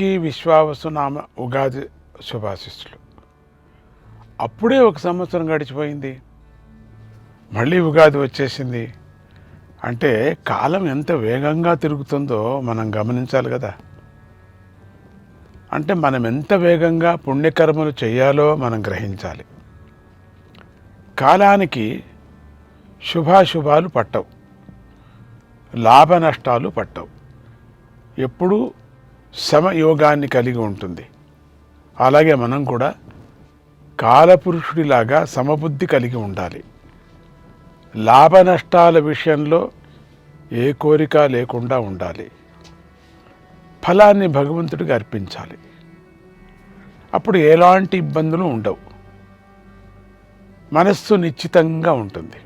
అందరికీ విశ్వావసునామ ఉగాది శుభాశిస్సులు. అప్పుడే ఒక సంవత్సరం గడిచిపోయింది. మళ్ళీ ఉగాది వచ్చేసింది. అంటే కాలం ఎంత వేగంగా తిరుగుతుందో మనం గమనించాలి కదా. అంటే మనం ఎంత వేగంగా పుణ్యకర్మలు చేయాలో మనం గ్రహించాలి. కాలానికి శుభాశుభాలు పట్టవు. లాభ నష్టాలు పట్టవు. ఎప్పుడూ సమయోగాన్ని కలిగి ఉంటుంది. అలాగే మనం కూడా కాలపురుషుడిలాగా సమబుద్ధి కలిగి ఉండాలి. లాభ నష్టాల విషయంలో ఏ కోరిక లేకుండా ఉండాలి. ఫలాన్ని భగవంతుడికి అర్పించాలి. అప్పుడు ఎలాంటి ఇబ్బందులు ఉండవు. మనస్సు నిశ్చితంగా ఉంటుంది.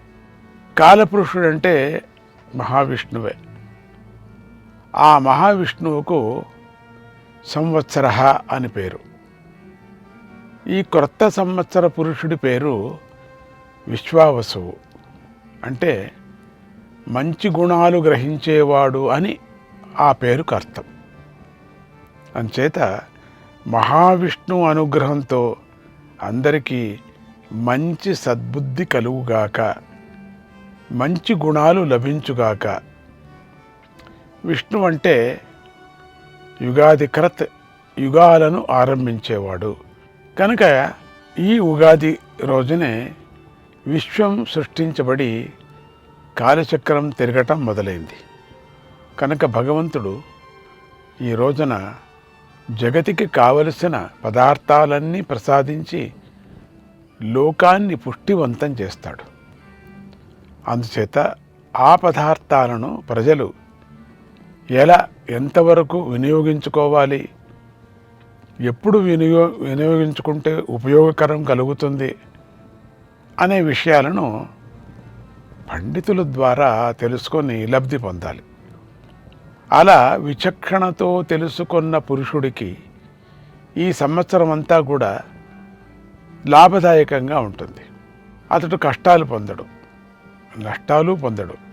కాలపురుషుడు అంటే మహావిష్ణువే. ఆ మహావిష్ణువుకు సంవత్సర అని పేరు. ఈ క్రొత్త సంవత్సర పురుషుడి పేరు విశ్వావసువు. అంటే మంచి గుణాలు గ్రహించేవాడు అని ఆ పేరుకు అర్థం. అంచేత మహావిష్ణు అనుగ్రహంతో అందరికీ మంచి సద్బుద్ధి కలుగుగాక మంచి గుణాలు లభించుగాక విష్ణు అంటే యుగాది క్రత్ యుగాలను ఆరంభించేవాడు. కనుక ఈ ఉగాది రోజునే విశ్వం సృష్టించబడి కాలచక్రం తిరగటం మొదలైంది. కనుక భగవంతుడు ఈ రోజున జగతికి కావలసిన పదార్థాలన్నీ ప్రసాదించి లోకాన్ని పుష్టివంతం చేస్తాడు. అందుచేత ఆ పదార్థాలను ప్రజలు ఎలా ఎంతవరకు వినియోగించుకోవాలి? ఎప్పుడు వినియో వినియోగించుకుంటే ఉపయోగకరం కలుగుతుంది? అనే విషయాలను పండితుల ద్వారా తెలుసుకొని లబ్ధి పొందాలి. అలా విచక్షణతో తెలుసుకున్న పురుషుడికి ఈ సంవత్సరం అంతా కూడా లాభదాయకంగా ఉంటుంది. అతడు కష్టాలు పొందడు నష్టాలు పొందడు.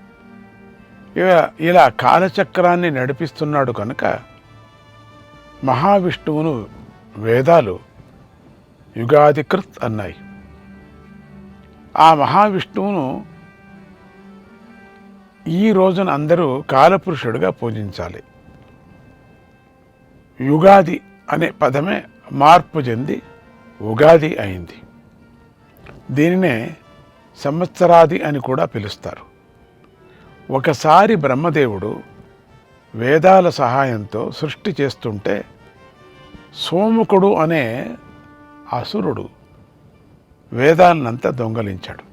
ఇలా కాలచక్రాన్ని నడిపిస్తున్నాడు కనుక మహావిష్ణువును వేదాలు యుగాధికృత్ అన్నాయి. ఆ మహావిష్ణువును ఈ రోజున అందరూ కాలపురుషుడిగా పూజించాలి. యుగాది అనే పదమే మార్పు చెంది ఉగాది అయింది. దీనినే సంవత్సరాది అని కూడా పిలుస్తారు. ఒకసారి బ్రహ్మదేవుడు వేదాల సహాయంతో సృష్టి చేస్తుంటే సోముకుడు అనే అసురుడు వేదాలనంతా దొంగలించాడు.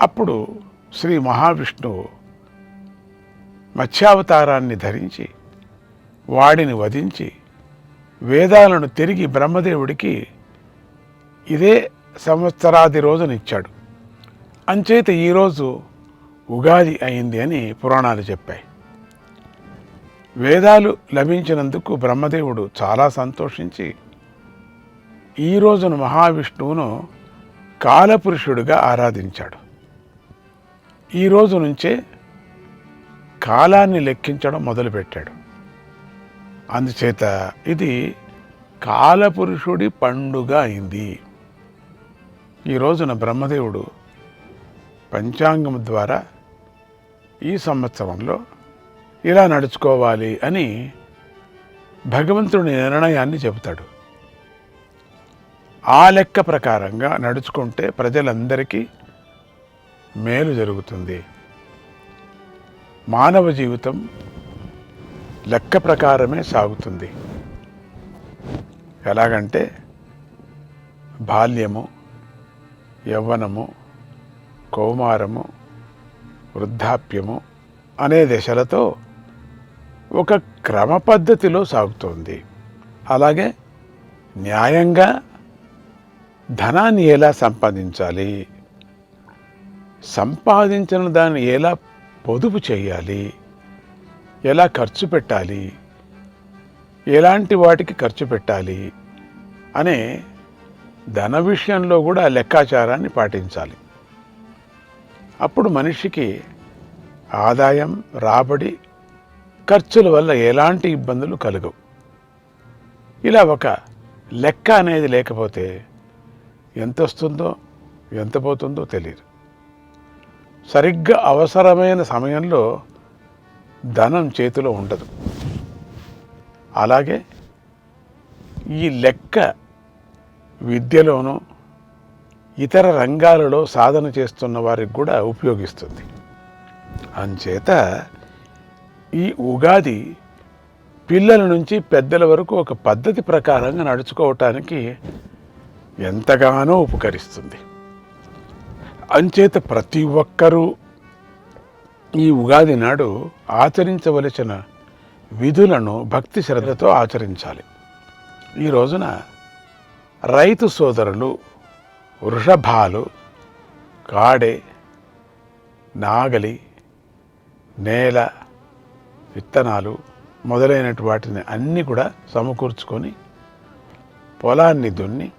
అప్పుడు శ్రీ మహావిష్ణువు మత్స్యావతారాన్ని ధరించి వాడిని వధించి వేదాలను తిరిగి బ్రహ్మదేవుడికి ఇదే సంవత్సరాది రోజునిచ్చాడు. అంచేత ఈరోజు ఉగాది అయింది అని పురాణాలు చెప్పాయి. వేదాలు లభించినందుకు బ్రహ్మదేవుడు చాలా సంతోషించి ఈ రోజున మహావిష్ణువును కాలపురుషుడిగా ఆరాధించాడు. ఈ రోజు నుంచే కాలాన్ని లెక్కించడం మొదలుపెట్టాడు. అందుచేత ఇది కాలపురుషుడి పండుగ అయింది. ఈ రోజున బ్రహ్మదేవుడు పంచాంగం ద్వారా ఈ సంవత్సరంలో ఇలా నడుచుకోవాలి అని భగవంతుడి నిర్ణయాన్ని చెబుతాడు. ఆ లెక్క ప్రకారంగా నడుచుకుంటే ప్రజలందరికీ మేలు జరుగుతుంది. మానవ జీవితం లెక్క ప్రకారమే సాగుతుంది. ఎలాగంటే బాల్యము యవ్వనము కౌమారము వృద్ధాప్యము అనే దశలతో ఒక క్రమ పద్ధతిలో సాగుతోంది. అలాగే న్యాయంగా ధనాన్ని ఎలా సంపాదించాలి సంపాదించిన దాన్ని ఎలా పొదుపు చేయాలి ఎలా ఖర్చు పెట్టాలి ఎలాంటి వాటికి ఖర్చు పెట్టాలి అనే ధన విషయంలో కూడా లెక్కాచారాన్ని పాటించాలి. అప్పుడు మనిషికి ఆదాయం రాబడి ఖర్చుల వల్ల ఎలాంటి ఇబ్బందులు కలగవు. ఇలా ఒక లెక్క అనేది లేకపోతే ఎంత వస్తుందో ఎంత పోతుందో తెలియదు. సరిగ్గా అవసరమైన సమయంలో ధనం చేతిలో ఉండదు. అలాగే ఈ లెక్క విద్యలోనూ ఇతర రంగాలలో సాధన చేస్తున్న వారికి కూడా ఉపయోగిస్తుంది. అంచేత ఈ ఉగాది పిల్లల నుంచి పెద్దల వరకు ఒక పద్ధతి ప్రకారంగా నడుచుకోవటానికి ఎంతగానో ఉపకరిస్తుంది. అంచేత ప్రతి ఒక్కరూ ఈ ఉగాది నాడు ఆచరించవలసిన విధులను భక్తి శ్రద్ధతో ఆచరించాలి. ఈ రోజున రైతు సోదరులు వృషభాలు కాడే నాగలి నేల విత్తనాలు మొదలైనటు వాటిని అన్నీ కూడా సమకూర్చుకొని పొలాన్ని దున్ని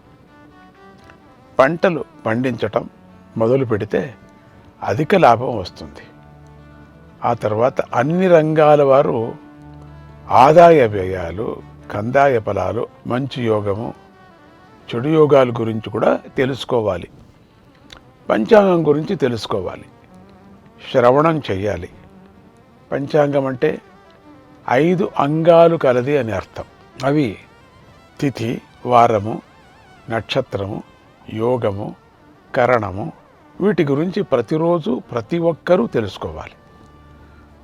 పంటలు పండించటం మొదలు పెడితే అధిక లాభం వస్తుంది. ఆ తర్వాత అన్ని రంగాల వారు ఆదాయ వ్యయాలు కందాయ ఫలాలు మంచి యోగము చెడు యోగాల గురించి కూడా తెలుసుకోవాలి. పంచాంగం గురించి తెలుసుకోవాలి. శ్రవణం చేయాలి పంచాంగం అంటే ఐదు అంగాలు కలది అని అర్థం. అవి తిథి వారము నక్షత్రము యోగము కరణము వీటి గురించి ప్రతిరోజు ప్రతి ఒక్కరూ తెలుసుకోవాలి.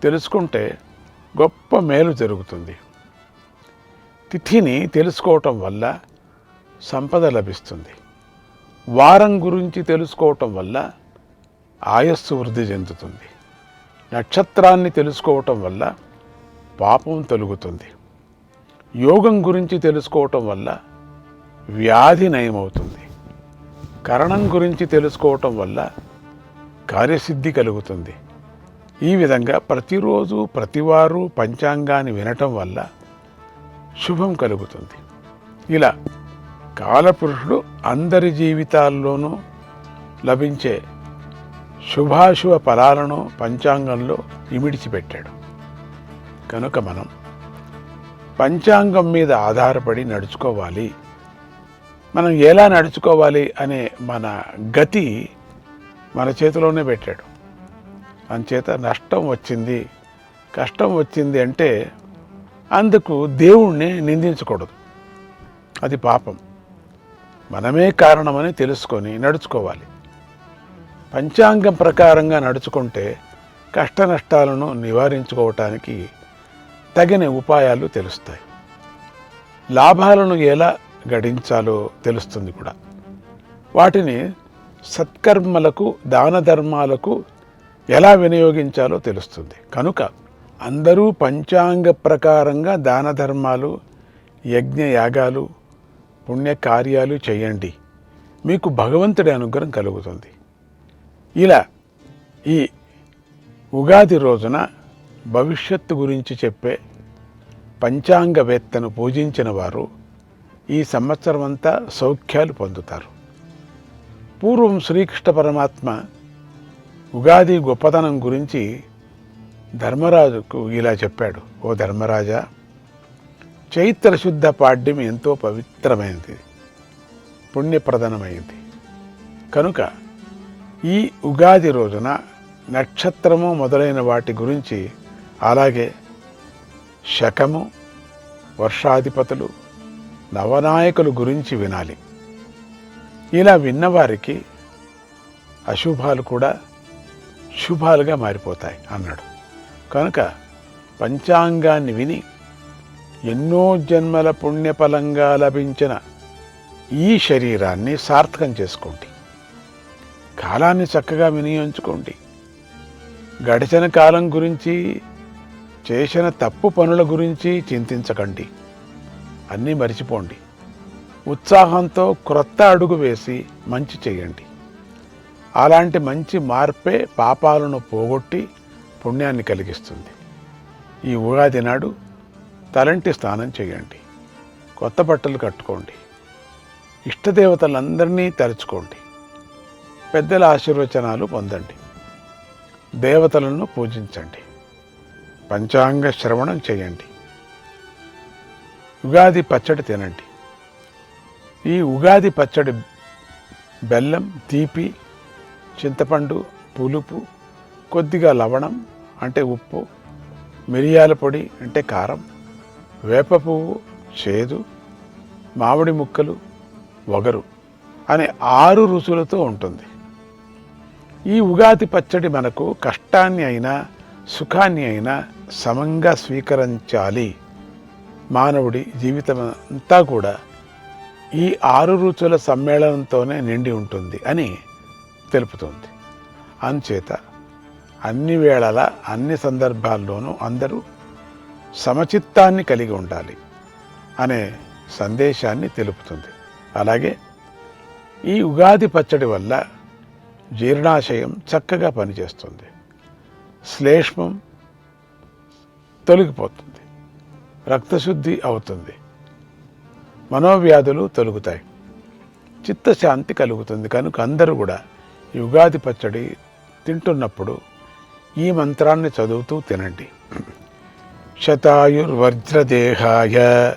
తెలుసుకుంటే గొప్ప మేలు జరుగుతుంది. తిథిని తెలుసుకోవటం వల్ల సంపద లభిస్తుంది. వారం గురించి తెలుసుకోవటం వల్ల ఆయస్సు వృద్ధి చెందుతుంది. నక్షత్రాన్ని తెలుసుకోవటం వల్ల పాపం తొలుగుతుంది. యోగం గురించి తెలుసుకోవటం వల్ల వ్యాధి నయమవుతుంది. కరణం గురించి తెలుసుకోవటం వల్ల కార్యసిద్ధి కలుగుతుంది. ఈ విధంగా ప్రతిరోజు ప్రతివారు పంచాంగాన్ని వినటం వల్ల శుభం కలుగుతుంది. ఇలా కాలపురుషుడు అందరి జీవితాల్లోనూ లభించే శుభాశుభ ఫలాలను పంచాంగంలో ఇమిడిచిపెట్టాడు. కనుక మనం పంచాంగం మీద ఆధారపడి నడుచుకోవాలి. మనం ఎలా నడుచుకోవాలి అనే మన గతి మన చేతిలోనే పెట్టాడు. అంచేత నష్టం వచ్చింది. కష్టం వచ్చింది అంటే అందుకు దేవుణ్ణి నిందించకూడదు. అది పాపం. మనమే కారణమని తెలుసుకొని నడుచుకోవాలి. పంచాంగం ప్రకారంగా నడుచుకుంటే కష్ట నష్టాలను నివారించుకోవటానికి తగిన ఉపాయాలు తెలుస్తాయి. లాభాలను ఎలా గడించాలో తెలుస్తుంది కూడా. వాటిని సత్కర్మలకు దాన ధర్మాలకు ఎలా వినియోగించాలో తెలుస్తుంది. కనుక అందరూ పంచాంగ ప్రకారంగా దాన ధర్మాలు యజ్ఞ యాగాలు పుణ్యకార్యాలు చేయండి. మీకు భగవంతుడి అనుగ్రహం కలుగుతుంది. ఇలా ఈ ఉగాది రోజున భవిష్యత్తు గురించి చెప్పే పంచాంగవేత్తను పూజించిన వారు ఈ సంవత్సరం అంతా సౌఖ్యాలు పొందుతారు. పూర్వం శ్రీకృష్ణ పరమాత్మ ఉగాది గొప్పతనం గురించి ధర్మరాజుకు ఇలా చెప్పాడు ఓ ధర్మరాజా చైత్ర శుద్ధ పాడ్యం ఎంతో పవిత్రమైనది పుణ్యప్రదనమైంది కనుక ఈ ఉగాది రోజున నక్షత్రము మొదలైన వాటి గురించి అలాగే శకము వర్షాధిపతులు నవనాయకుల గురించి వినాలి. ఇలా విన్నవారికి అశుభాలు కూడా శుభాలుగా మారిపోతాయి అన్నాడు. కనుక పంచాంగాన్ని విని ఎన్నో జన్మల పుణ్యఫలంగా లభించిన ఈ శరీరాన్ని సార్థకం చేసుకోండి. కాలాన్ని చక్కగా వినియోగించుకోండి. గడిచిన కాలం గురించి చేసిన తప్పు పనుల గురించి చింతించకండి. అన్నీ మరిచిపోండి. ఉత్సాహంతో క్రొత్త అడుగు వేసి మంచి చేయండి. అలాంటి మంచి మార్పే పాపాలను పోగొట్టి పుణ్యాన్ని కలిగిస్తుంది. ఈ ఉగాది నాడు తలంటి స్నానం చేయండి. కొత్త బట్టలు కట్టుకోండి. ఇష్టదేవతలందరినీ తలుచుకోండి. పెద్దల ఆశీర్వచనాలు పొందండి. దేవతలను పూజించండి. పంచాంగ శ్రవణం చేయండి. ఉగాది పచ్చడి తినండి. ఈ ఉగాది పచ్చడి బెల్లం తీపి చింతపండు పులుపు కొద్దిగా లవణం అంటే ఉప్పు మిరియాల పొడి అంటే కారం వేప పువ్వు చేదు మామిడి ముక్కలు వగరు అనే ఆరు రుచులతో ఉంటుంది. ఈ ఉగాది పచ్చడి మనకు కష్టాన్ని అయినా సుఖాన్ని అయినా సమంగా స్వీకరించాలి. మానవుడి జీవితం అంతా కూడా ఈ ఆరు రుచుల సమ్మేళనంతోనే నిండి ఉంటుంది అని తెలుపుతుంది. అంచేత అన్ని వేళల అన్ని సందర్భాల్లోనూ అందరూ సమచిత్తాన్ని కలిగి ఉండాలి అనే సందేశాన్ని తెలుపుతుంది. అలాగే ఈ ఉగాది పచ్చడి వల్ల జీర్ణాశయం చక్కగా పనిచేస్తుంది. శ్లేష్మం తొలగిపోతుంది. రక్తశుద్ధి అవుతుంది. మనోవ్యాధులు తొలుగుతాయి. చిత్తశాంతి కలుగుతుంది. కనుక అందరూ కూడా ఈ ఉగాది పచ్చడి తింటున్నప్పుడు ఈ మంత్రాన్ని చదువుతూ తినండి. శతాయుర్వజ్రదేహాయ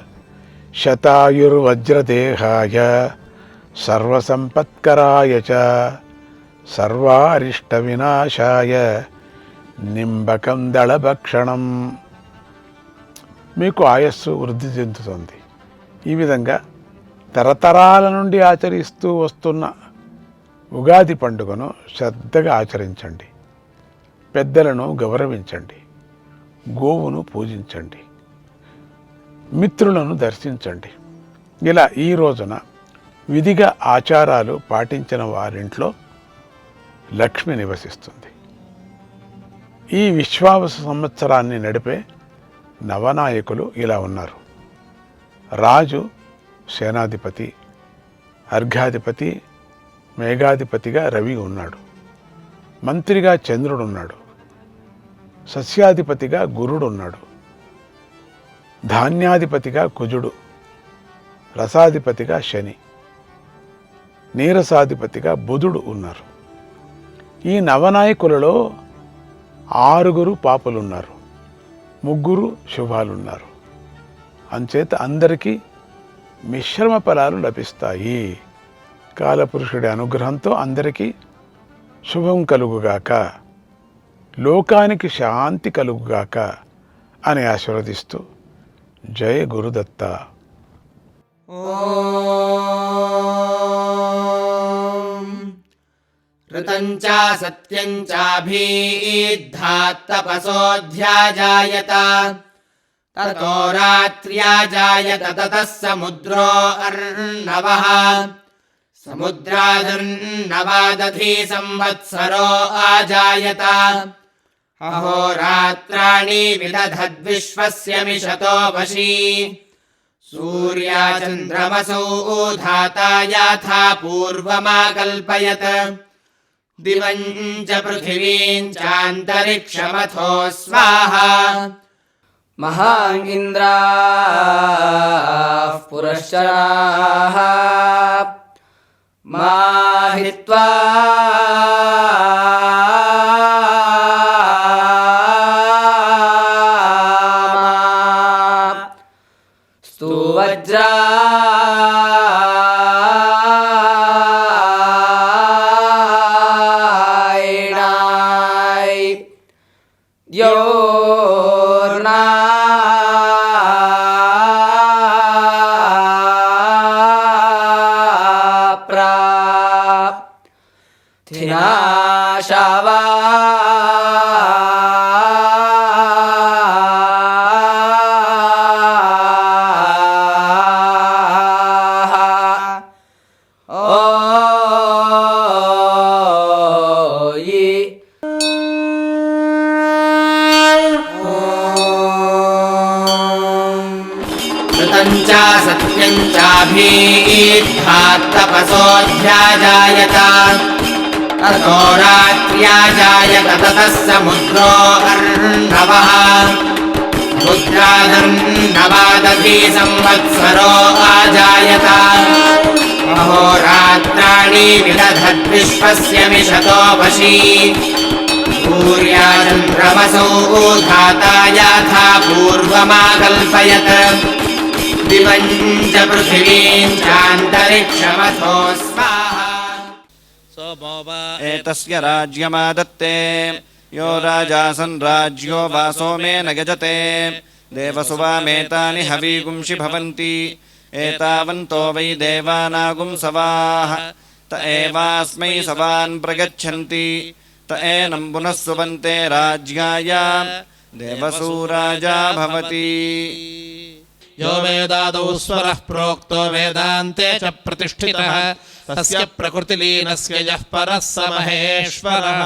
శతాయుర్వజ్రదేహాయ సర్వసంపత్కరాయ చ సర్వారిష్ట వినాశాయ నింబకం దళభక్షణం. మీకు ఆయస్సు వృద్ధి చెందుతుంది. ఈ విధంగా తరతరాల నుండి ఆచరిస్తూ వస్తున్న ఉగాది పండుగను శ్రద్ధగా ఆచరించండి. పెద్దలను గౌరవించండి. గోవును పూజించండి. మిత్రులను దర్శించండి. ఇలా ఈ రోజున విధిగా ఆచారాలు పాటించిన వారింట్లో లక్ష్మి నివసిస్తుంది. ఈ విశ్వావస సంవత్సరాన్ని నడిపే నవనాయకులు ఇలా ఉన్నారు. రాజు సేనాధిపతి అర్ఘాధిపతి మేఘాధిపతిగా రవి ఉన్నాడు. మంత్రిగా చంద్రుడు ఉన్నాడు. సస్యాధిపతిగా గురుడు ఉన్నాడు ధాన్యాధిపతిగా కుజుడు. రసాధిపతిగా శని. నీరసాధిపతిగా బుధుడు ఉన్నారు. ఈ నవనాయకులలో ఆరుగురు పాపలున్నారు. ముగ్గురు శుభాలున్నారు. అంచేత అందరికీ మిశ్రమ ఫలాలు లభిస్తాయి. కాలపురుషుడి అనుగ్రహంతో అందరికీ శుభం కలుగుగాక. లోకానికి శాంతి కలుగుగాక అని ఆశీర్వదిస్తూ జయ గురుదత్త ऋतम् च सत्यम् चाभीद्धात्तपसोऽध्याजायत ततो रात्र्याजायत ततः समुद्रो अर्णवः समुद्रादुर्नवादधी संवत्सरो आजायत अहोरात्राणि विदधद्विश्वस्य मिषतो वशी सूर्याचन्द्रमसौ धाता याथा पूर्वमाकल्पयत् दिवम् च पृथिवीम् चान्तरिक्षमथो स्वाहा महाङ्गिन्द्राः पुरश्चराः माहित्वा स्तुवज्रा Yo. च सत्यम् चाभीद्धात्तपसोऽध्याजायत ततो रात्र्याजायत ततः समुद्रो अर्णवः। समुद्रादर्णवादधी संवत्सरो आजायत। अहोरात्राणि विदधद्विश्वस्य मिषतो वशी। सूर्या चन्द्रमसौ धातायाथा पूर्वमाकल्पयत् दिवम् च पृथिवीम् चान्तरिक्षमथो स्वाहा एतस्य राज्यमादत्ते। यो राजासन् राज्यो वा सोमेन यजते देवसुवामेतानि हवीगुंषि भवन्ति। एतावन्तो वै देवानागुंसवाः त एवास्मै सवान् प्रगच्छन्ति। त एनम् पुनः सुवन्ते राज्याय। देवसूराजा भवति। यो वेदादौ स्वरः प्रोक्तो वेदान्ते च प्रतिष्ठितः तस्य प्रकृतिलीनस्य यः परः स महेश्वरः